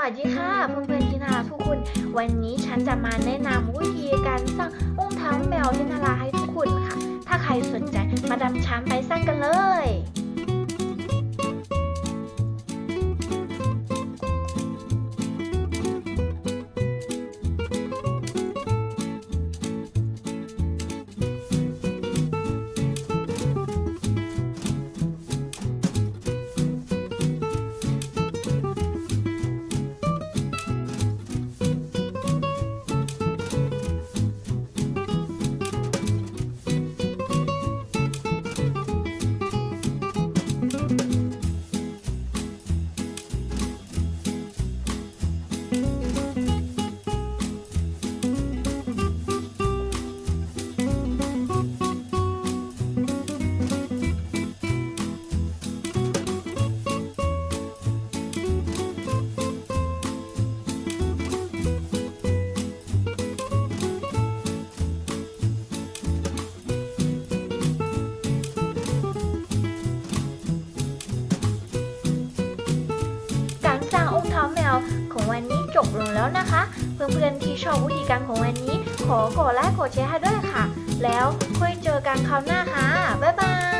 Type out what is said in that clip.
วัสดีค่ะเพื่อนๆที่น่ารักทุกคน วันนี้ฉันจะมาแนะนำวิธีการสร้างองค์เท้าแมวที่น่ารักให้ทุกคนค่ะ ถ้าใครสนใจมาดำช้ำไปสร้างกันเลย เท้าวของวันนี้จบลงแล้วนะคะ เพื่อนๆที่ชอบวิธีการของวันนี้ ขอกดไลค์กดแชร์ให้ด้วยค่ะ แล้วค่อยเจอกันคราวหน้าค่ะ บ๊ายบาย